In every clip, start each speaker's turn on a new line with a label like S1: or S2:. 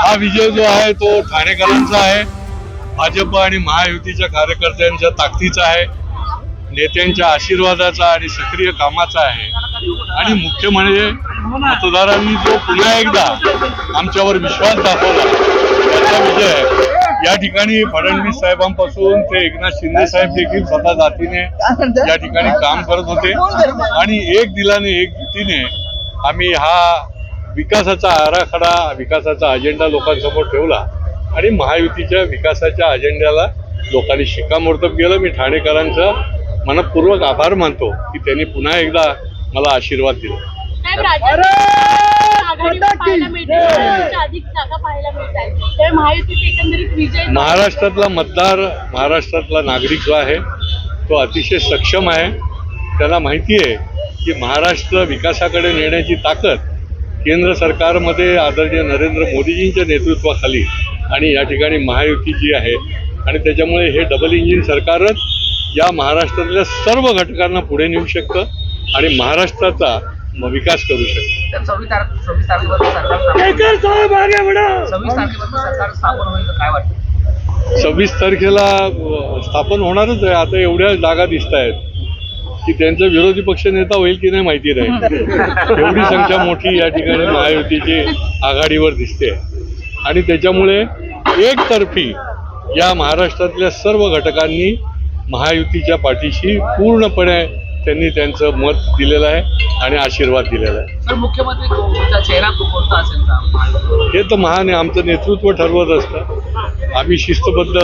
S1: हा विजय जो आहे तो ठाणेकरांचा आहे. भाजप आणि महायुतीच्या कार्यकर्त्यांच्या ताकदीचा आहे. नेत्यांच्या आशीर्वादाचा आणि सक्रिय कामाचा आहे. आणि मुख्य म्हणजे मतदारांनी जो पुन्हा एकदा आमच्यावर विश्वास दाखवला त्याचा विजय आहे. या ठिकाणी फडणवीस साहेबांपासून ते एकनाथ शिंदे साहेब देखील स्वतः जातीने या ठिकाणी काम करत होते. आणि एक दिलाने एक युतीने आम्ही हा विकासाचा आराखडा विकासाचा अजेंडा लोकांसमोर ठेवला आणि महायुतीच्या विकासाच्या अजेंड्याला लोकांनी शिक्कामोर्तब केलं. मी ठाणेकरांचा मनपूर्वक आभार मानतो की त्यांनी पुन्हा एकदा मला आशीर्वाद दिला. महाराष्ट्रातला मतदार महाराष्ट्रातला नागरिक जो आहे तो अतिशय सक्षम आहे. त्यांना माहिती आहे की महाराष्ट्र विकासाकडे नेण्याची ताकद केंद्र सरकारमध्ये आदरणीय नरेंद्र मोदीजींच्या नेतृत्वाखाली आणि या ठिकाणी महायुती जी आहे आणि त्याच्यामुळे हे डबल इंजिन सरकारच या महाराष्ट्रातल्या सर्व घटकांना पुढे नेऊ शकतं आणि महाराष्ट्राचा विकास करू शकतं.
S2: सव्वीस
S1: तारखेला स्थापन होणारच आहे. आता एवढ्या जागा दिसत आहेत की त्यांचा विरोधी पक्ष नेता होईल की नाही माहिती नाही. एवढी संख्या मोठी या ठिकाणी महायुतीची आघाडीवर दिसते. आणि त्याच्यामुळे एकतर्फी या महाराष्ट्रातल्या सर्व घटकांनी महायुतीच्या पाठीशी पूर्णपणे त्यांनी त्यांचं मत दिलेलं आहे आणि आशीर्वाद दिलेला आहे.
S2: तर मुख्यमंत्री
S1: हे तर महान आमचं नेतृत्व ठरवत असतं. आम्ही शिस्तबद्ध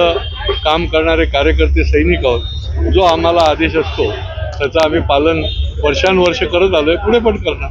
S1: काम करणारे कार्यकर्ते सैनिक आहोत. जो आम्हाला आदेश असतो त्याचं आम्ही पालन वर्षानुवर्ष करत आलोय. पुढे पण करणार.